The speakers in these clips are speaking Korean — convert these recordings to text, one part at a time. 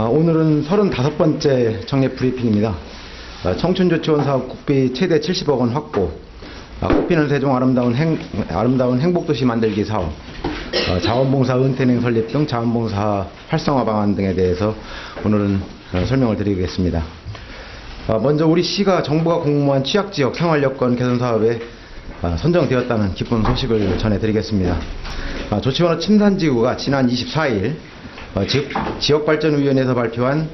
아, 오늘은 35번째 정례 브리핑입니다. 아, 청춘조치원 사업 국비 최대 70억 원 확보, 아, 꽃피는 세종 아름다운, 행, 아름다운 행복도시 만들기 사업, 아, 자원봉사 은퇴은행 설립 등 자원봉사 활성화 방안 등에 대해서 오늘은 어, 설명을 드리겠습니다. 아, 먼저 우리 시가 정부가 공모한 취약지역 생활여건 개선 사업에 아, 선정되었다는 기쁜 소식을 전해드리겠습니다. 아, 조치원호 침산지구가 지난 24일 어, 지역, 발전위원회에서 발표한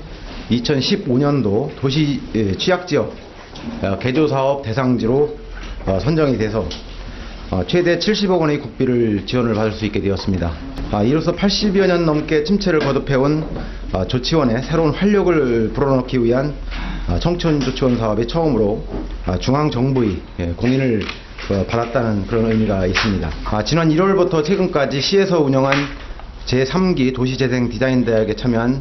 2015년도 도시 예, 취약지역 어, 개조사업 대상지로 어, 선정이 돼서 어, 최대 70억 원의 국비를 지원을 받을 수 있게 되었습니다. 아, 이로써 80여 년 넘게 침체를 거듭해온 아, 조치원에 새로운 활력을 불어넣기 위한 아, 청춘 조치원 사업이 처음으로 아, 중앙 정부의 예, 공인을 어, 받았다는 그런 의미가 있습니다. 아, 지난 1월부터 최근까지 시에서 운영한 제3기 도시재생 디자인 대학에 참여한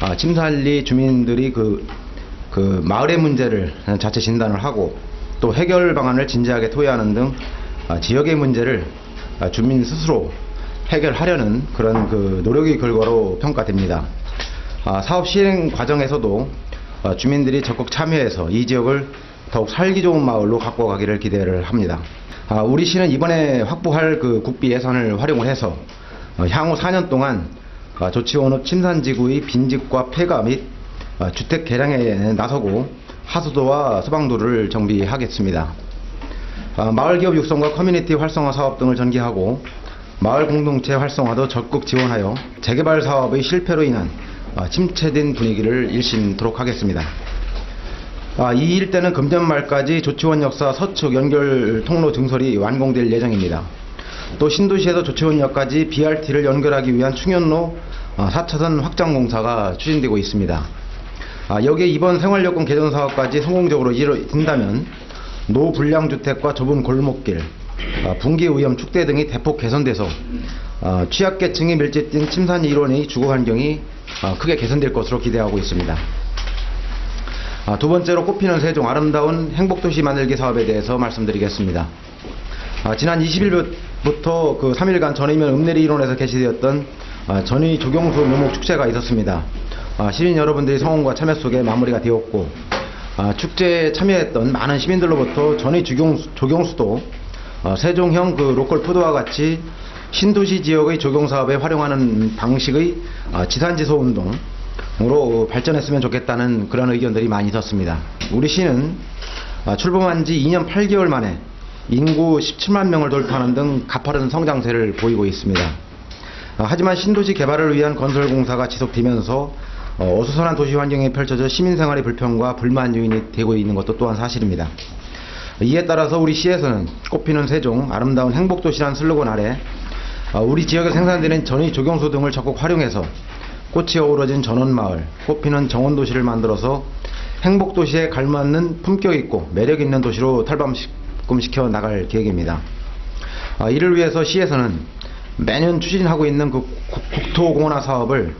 아, 침산리 주민들이 그, 그 마을의 문제를 자체 진단을 하고 또 해결 방안을 진지하게 토의하는 등 아, 지역의 문제를 아, 주민 스스로 해결하려는 그런 그 노력의 결과로 평가됩니다. 아, 사업 시행 과정에서도 아, 주민들이 적극 참여해서 이 지역을 더욱 살기 좋은 마을로 갖고 가기를 기대를 합니다. 아, 우리 시는 이번에 확보할 그 국비 예산을 활용을 해서 어, 향후 4년 동안 아, 조치원읍 침산지구의 빈집과 폐가 및 아, 주택 개량에 나서고 하수도와 소방도를 정비하겠습니다. 아, 마을 기업 육성과 커뮤니티 활성화 사업 등을 전개하고 마을 공동체 활성화도 적극 지원하여 재개발 사업의 실패로 인한 아, 침체된 분위기를 일심토록 하겠습니다. 아, 이일 때는 금년 말까지 조치원 역사 서측 연결 통로 증설이 완공될 예정입니다. 또 신도시에서 조치원역까지 BRT를 연결하기 위한 충현로 아, 4차선 확장 공사가 추진되고 있습니다. 아, 여기에 이번 생활여건 개선 사업까지 성공적으로 이뤄진다면 노불량 주택과 좁은 골목길, 아, 분기 오염 축대 등이 대폭 개선돼서 아, 취약계층이 밀집된 침산 일원의 주거 환경이 아, 크게 개선될 것으로 기대하고 있습니다. 아, 두 번째로 꼽히는 세종 아름다운 행복도시 만들기 사업에 대해서 말씀드리겠습니다. 아, 지난 20일 부터 그 3일간 전의면 읍내리 일원에서 개시되었던 아, 전의 조경수 묘목 축제가 있었습니다. 아, 시민 여러분들의 성원과 참여 속에 마무리가 되었고 아, 축제에 참여했던 많은 시민들로부터 전의 조경수, 조경수도 어, 세종형 그 로컬 푸드와 같이 신도시 지역의 조경 사업에 활용하는 방식의 아, 지산지소 운동으로 발전했으면 좋겠다는 그런 의견들이 많이 있었습니다. 우리 시는 아, 출범한 지 2년 8개월 만에 인구 17만 명을 돌파하는 등 가파른 성장세를 보이고 있습니다. 아, 하지만 신도시 개발을 위한 건설 공사가 지속되면서 어, 어수선한 도시 환경에 펼쳐져 시민 생활의 불평과 불만 요인이 되고 있는 것도 또한 사실입니다. 이에 따라서 우리 시에서는 꽃피는 세종 아름다운 행복 도시란 슬로건 아래 어, 우리 지역에 생산되는 전의 조경소 등을 적극 활용해서 꽃이 어우러진 전원마을, 꽃피는 정원도시를 만들어서 행복도시에 갈맞는 품격 있고 매력 있는 도시로 탈바꿈시 켜 나갈 계획입니다. 아, 이를 위해서 시에서는 매년 추진하고 있는 그 국- 국토공원화 사업을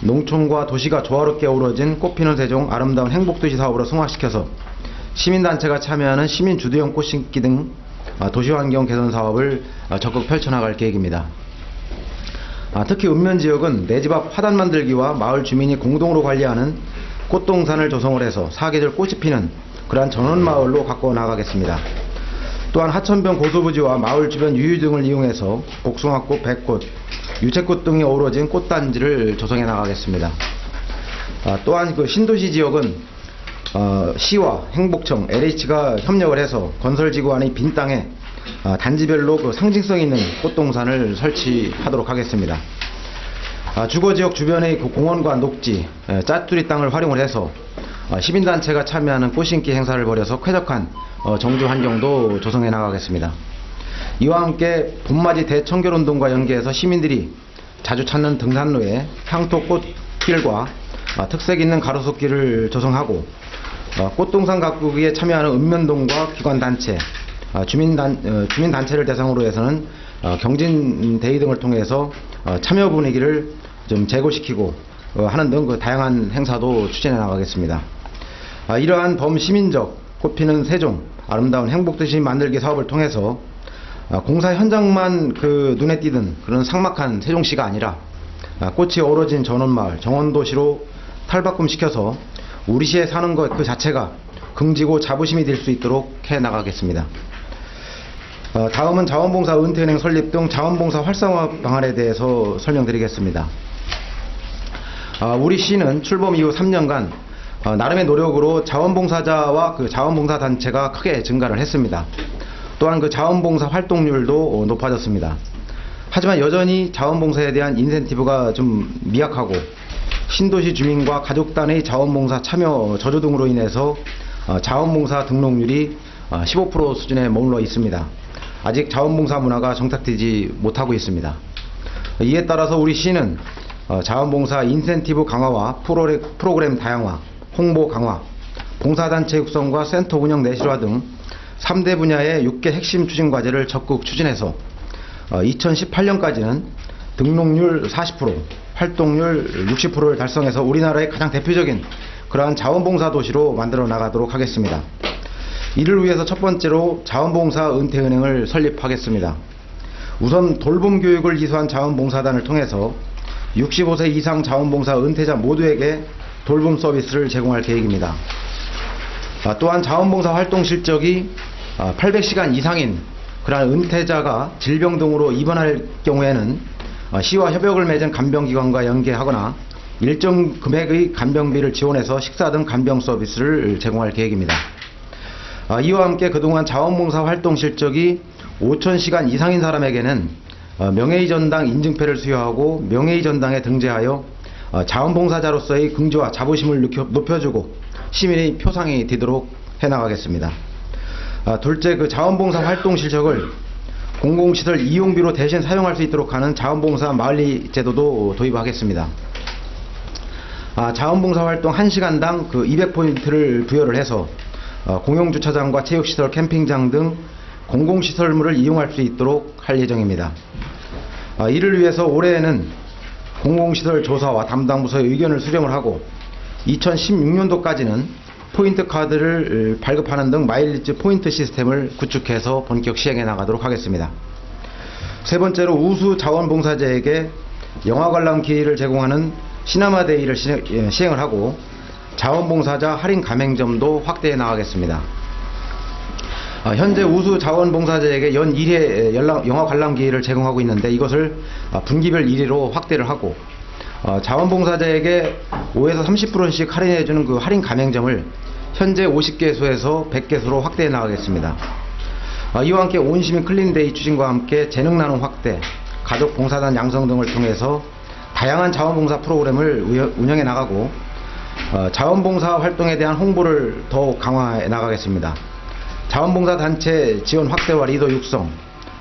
농촌과 도시가 조화롭게 어우러진 꽃피는 세종 아름다운 행복도시 사업으로 승화시켜서 시민단체가 참여하는 시민 주도형 꽃 심기 등 아, 도시환경 개선 사업을 아, 적극 펼쳐나갈 계획입니다. 아, 특히 읍면 지역은 내 집 앞 화단 만들기와 마을 주민이 공동으로 관리하는 꽃동산을 조성을 해서 사계절 꽃이 피는 그러한 전원 마을로 가꿔 나가겠습니다. 또한 하천변 고소부지와 마을 주변 유유 등을 이용해서 복숭아꽃, 백꽃, 유채꽃 등이 어우러진 꽃단지를 조성해 나가겠습니다. 아, 또한 그 신도시 지역은 어, 시와 행복청, LH가 협력을 해서 건설지구 안의 빈 땅에 아, 단지별로 그 상징성 있는 꽃동산을 설치하도록 하겠습니다. 아, 주거지역 주변의 그 공원과 녹지, 에, 짜투리 땅을 활용을 해서 아, 시민단체가 참여하는 꽃심기 행사를 벌여서 쾌적한 어, 정주 환경도 조성해 나가겠습니다. 이와 함께 봄맞이 대청결운동과 연계해서 시민들이 자주 찾는 등산로에 향토 꽃길과 아, 특색 있는 가로수길을 조성하고 어, 꽃동산 가꾸기에 참여하는 읍면동과 기관단체, 아, 주민단, 어, 주민단체를 대상으로 해서는 어, 경진대회 등을 통해서 어, 참여 분위기를 좀 제고시키고 어, 하는 등그 다양한 행사도 추진해 나가겠습니다. 아, 이러한 범시민적 꽃피는 세종 아름다운 행복 도시 만들기 사업을 통해서 아, 공사 현장만 그 눈에 띄는 그런 삭막한 세종시가 아니라 아, 꽃이 어우러진 전원마을 정원도시로 탈바꿈시켜서 우리 시에 사는 것 그 자체가 긍지고 자부심이 될 수 있도록 해 나가겠습니다. 어, 다음은 자원봉사 은퇴은행 설립 등 자원봉사 활성화 방안에 대해서 설명드리겠습니다. 아, 우리 시는 출범 이후 3년간 어, 나름의 노력으로 자원봉사자와 그 자원봉사 단체가 크게 증가를 했습니다. 또한 그 자원봉사 활동률도 어, 높아졌습니다. 하지만 여전히 자원봉사에 대한 인센티브가 좀 미약하고 신도시 주민과 가족 단의 자원봉사 참여 저조 등으로 인해서 어, 자원봉사 등록률이 어, 15% 수준에 머물러 있습니다. 아직 자원봉사 문화가 정착되지 못하고 있습니다. 이에 따라서 우리 시는 어, 자원봉사 인센티브 강화와 프로그램 다양화, 홍보 강화, 봉사단체 육성과 센터 운영 내실화 등 3대 분야의 6개 핵심 추진 과제를 적극 추진해서 2018년까지는 등록률 40%, 활동률 60%를 달성해서 우리나라의 가장 대표적인 그러한 자원봉사 도시로 만들어 나가도록 하겠습니다. 이를 위해서 첫 번째로 자원봉사 은퇴은행을 설립하겠습니다. 우선 돌봄 교육을 이수한 자원봉사단을 통해서 65세 이상 자원봉사 은퇴자 모두에게 돌봄 서비스를 제공할 계획입니다. 아, 또한 자원봉사 활동 실적이 800시간 이상인 그러한 은퇴자가 질병 등으로 입원할 경우에는 아, 시와 협약을 맺은 간병기관과 연계하거나 일정 금액의 간병비를 지원해서 식사 등 간병 서비스를 제공할 계획입니다. 아, 이와 함께 그동안 자원봉사 활동 실적이 5,000시간 이상인 사람에게는 어, 명예의 전당 인증패를 수여하고 명예의 전당에 등재하여 어, 자원봉사자로서의 긍지와 자부심을 높여- 높여주고 시민의 표상이 되도록 해나가겠습니다. 아, 둘째, 그 자원봉사 활동 실적을 공공시설 이용비로 대신 사용할 수 있도록 하는 자원봉사 마을리 제도도 도입하겠습니다. 아, 자원봉사 활동 1시간당 그 200포인트를 부여를 해서 어, 공용주차장과 체육시설, 캠핑장 등 공공시설물을 이용할 수 있도록 할 예정입니다. 아, 이를 위해서 올해에는 공공시설 조사와 담당 부서의 의견을 수렴을 하고 2016년도까지는 포인트 카드를 발급하는 등 마일리지 포인트 시스템을 구축해서 본격 시행해 나가도록 하겠습니다. 세 번째로 우수 자원봉사자에게 영화 관람 기회를 제공하는 시네마 데이를 시- 예, 시행을 하고 자원봉사자 할인 가맹점도 확대해 나가겠습니다. 아, 현재 우수 자원봉사자에게 연 1회 연락- 영화 관람 기회를 제공하고 있는데 이것을 아, 분기별 1회로 확대를 하고 어, 자원봉사자에게 5에서 30%씩 할인해주는 그 할인 가맹점을 현재 50개소에서 100개소로 확대해 나가겠습니다. 아, 이와 함께 온시민 클린데이 추진과 함께 재능 나눔 확대, 가족 봉사단 양성 등을 통해서 다양한 자원봉사 프로그램을 운영해 나가고 어, 자원봉사 활동에 대한 홍보를 더욱 강화해 나가겠습니다. 자원봉사 단체 지원 확대와 리더 육성,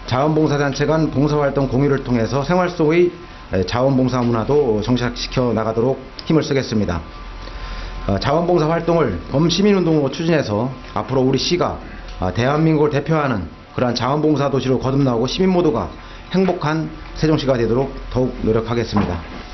자원봉사 단체 간 봉사활동 공유를 통해서 생활 속의 에, 자원봉사 문화도 정착시켜 나가도록 힘을 쓰겠습니다. 어, 자원봉사 활동을 범시민운동으로 추진해서 앞으로 우리 시가 아, 대한민국을 대표하는 그러한 자원봉사 도시로 거듭나고 시민 모두가 행복한 세종시가 되도록 더욱 노력하겠습니다.